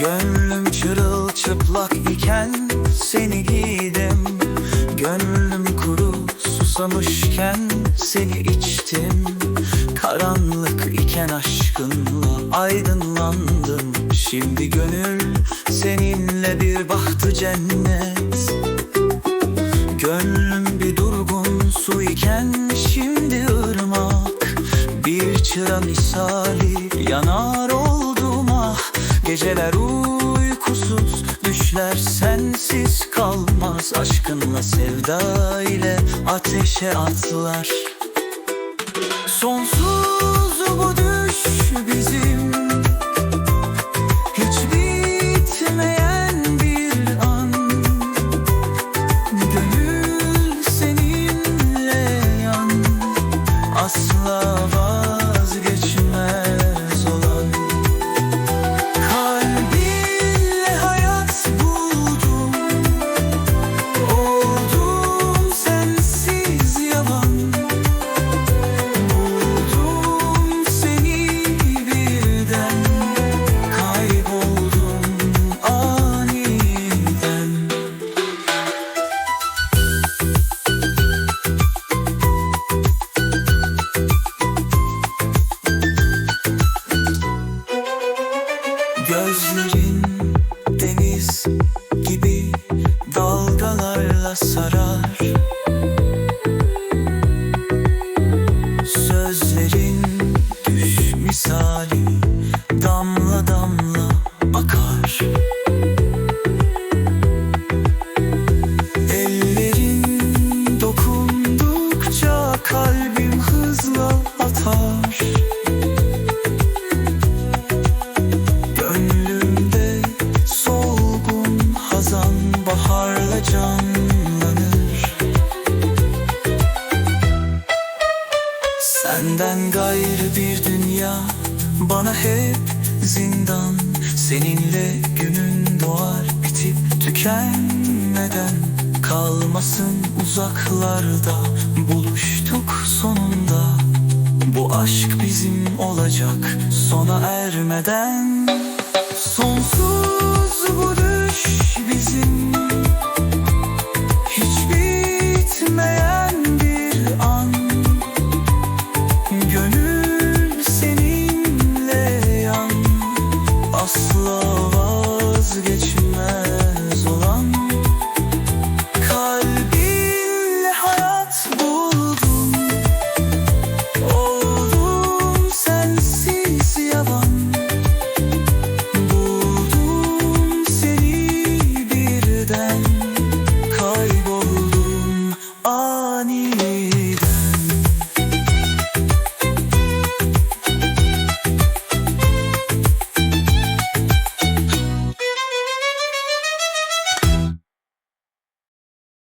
Gönlüm çırılçıplak iken seni giydim. Gönlüm kuru susamışken seni içtim. Karanlık iken aşkınla aydınlandım. Şimdi gönül seninle bir bahtı cennet. Gönlüm bir durgun su iken şimdi ırmak. Bir çıra misali yanar o Geceler uykusuz düşler sensiz kalmaz. Aşkınla sevda ile ateşe atlar. Sonsuz Gözlerin deniz gibi dalgalarla sarar Senden gayrı bir dünya bana hep zindan. Seninle günün doğar bitip tükenmeden Kalmasın uzaklarda buluştuk sonunda. Bu aşk bizim olacak sona ermeden. Sonsuz bu düş me.